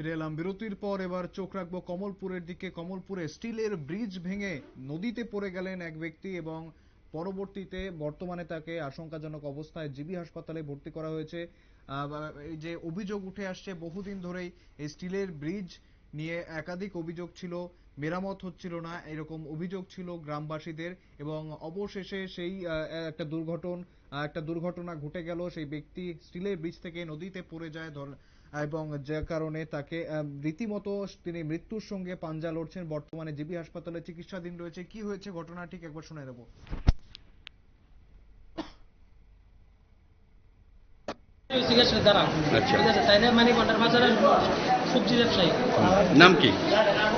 ফিরে এলাম বিরতির পর, এবার চোখ রাখব কমলপুরের দিকে। কমলপুরে স্টিলের ব্রিজ ভেঙে নদীতে পড়ে গেলেন এক ব্যক্তি এবং পরবর্তীতে বর্তমানে তাকে আশঙ্কাজনক অবস্থায় জিবি হাসপাতালে ভর্তি করা হয়েছে। এই যে অভিযোগ উঠে আসছে, বহুদিন ধরেই এই স্টিলের ব্রিজ নিয়ে একাধিক অভিযোগ ছিল, মেরামত হচ্ছিল না, এরকম অভিযোগ ছিল গ্রামবাসীদের এবং অবশেষে সেই একটা দুর্ঘটন একটা দুর্ঘটনা ঘটে গেল। সেই ব্যক্তি স্টিলের ব্রিজ থেকে নদীতে পড়ে যায়, ধর এবং যে কারণে তাকে রীতিমতো তিনি মৃত্যুর সঙ্গে পাঞ্জা লড়ছেন। বর্তমানে জিবি হাসপাতালে চিকিৎসাধীন রয়েছে। কি হয়েছে ঘটনা? ঠিক একবার শুনে দাঁড়ান আচ্ছা। ঠিক আছে তাইলে মানে ঘণ্টার বাজারের সবজি ব্যবসায়ী। নাম কি?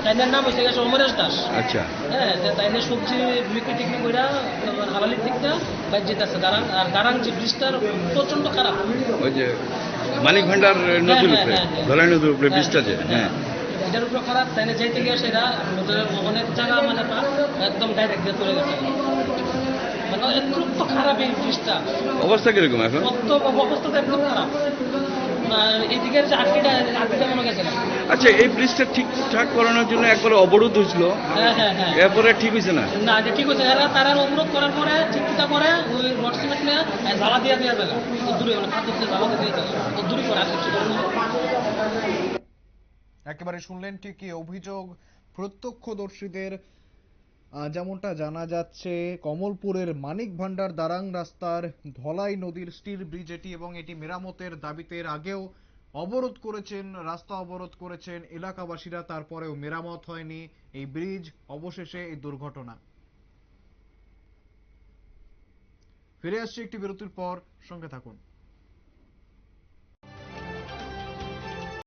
তাইনের নাম হয়েছে গেছে অমরেশ দাস। আচ্ছা। হ্যাঁ যে তাইলে সবজি বিক্রি টিক্রি কইরা হালালির দিকটা বাইর যেতেছে দাঁড়ান আর দাঁড়ান যে ব্রিজটার প্রচণ্ড খারাপ। ওই যে মানিক ভান্ডার নদীর হ্যাঁ, উপরে হ্যাঁ, হ্যাঁ। ধলাই নদীর উপরে বৃষ্টি যে হ্যাঁ এটার উপরে খারাপ তাইলে যাইতে গিয়ে সেটা ওদের অনেক জায়গা মানে একদম ডাইরেক্ট চলে গেছে। মানে খারাপ এই অবস্থা কীরকম এখন? অবস্থা একদম খারাপ। এদিকে যে আটকে না আচ্ছা এই ব্রিজটা ঠিকঠাক করানোর জন্য একবার অবরোধ হয়েছিল। হ্যাঁ হ্যাঁ হ্যাঁ। এরপরে ঠিক হয়েছে না? না এটা ঠিক হচ্ছে এরা তারা অনুরোধ করার পরে চিকিৎসা করে ওই রড সিমেন্ট নিয়ে জ্বালা দিয়ে দেওয়া যাবে ও দূরে খাদ্য জ্বালা দিয়ে যাবে দূরে করে আসছে একেবারে শুনলেন ঠিকই অভিযোগ প্রত্যক্ষদর্শীদের যেমনটা জানা যাচ্ছে কমলপুরের মানিক ভান্ডার দারাং রাস্তার ধলাই নদীর স্টিল ব্রিজ এটি এবং এটি মেরামতের দাবিতে আগেও অবরোধ করেছেন, রাস্তা অবরোধ করেছেন, এলাকাবাসীরা তারপরেও মেরামত হয়নি। এই ব্রিজ, অবশেষে এই দুর্ঘটনা। ফিরে আসছি একটি বিরতির পর, সঙ্গে থাকুন।